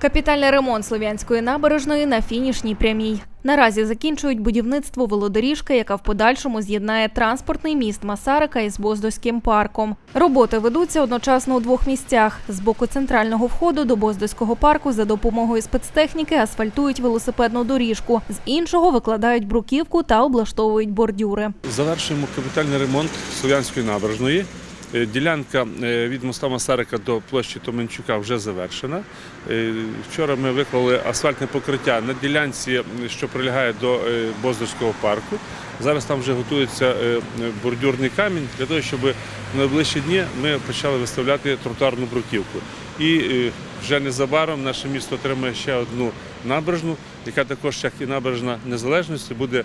Капітальний ремонт Слов'янської набережної на фінішній прямій. Наразі закінчують будівництво велодоріжки, яка в подальшому з'єднає транспортний міст Масарика із Боздоським парком. Роботи ведуться одночасно у двох місцях. З боку центрального входу до Боздоського парку за допомогою спецтехніки асфальтують велосипедну доріжку. З іншого викладають бруківку та облаштовують бордюри. Завершуємо капітальний ремонт Слов'янської набережної. Е, Ділянка е, від моста Масарика до площі Томенчука вже завершена. Е, Вчора ми виклали асфальтне покриття на ділянці, що прилягає до Боздорського парку. Зараз там вже готується бордюрний камінь для того, щоб в найближчі дні ми почали виставляти тротуарну бруківку. І вже незабаром наше місто отримає ще одну набережну, яка також, як і набережна незалежності, буде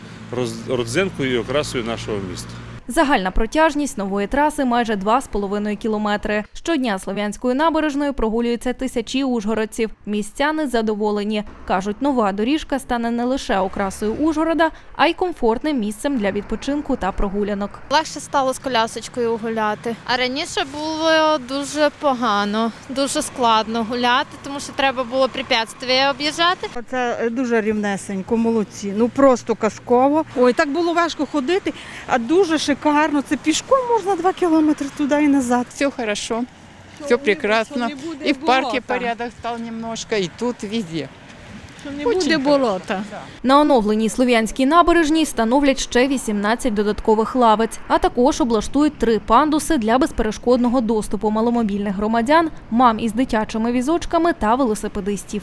родзинкою і окрасою нашого міста. Загальна протяжність нової траси майже 2,5 кілометри. Щодня Слов'янською набережною прогулюються тисячі ужгородців. Містяни задоволені. Кажуть, нова доріжка стане не лише окрасою Ужгорода, а й комфортним місцем для відпочинку та прогулянок. Легше стало з колясочкою гуляти. А раніше було дуже погано, дуже складно гуляти, тому що треба було препятствия об'їжджати. Це дуже рівнесенько, молодці. Ну просто казково. Ой, так було важко ходити, а дуже шикарно. Це пішком можна два кілометри туди і назад. Все хорошо, все прекрасно. И в парке порядок стал немножко, и тут везде. Не Очень буде хорошо. болота. На оновленій Слов'янській набережній становлять ще 18 додаткових лавець, а також облаштують три пандуси для безперешкодного доступу маломобільних громадян, мам із дитячими візочками та велосипедистів.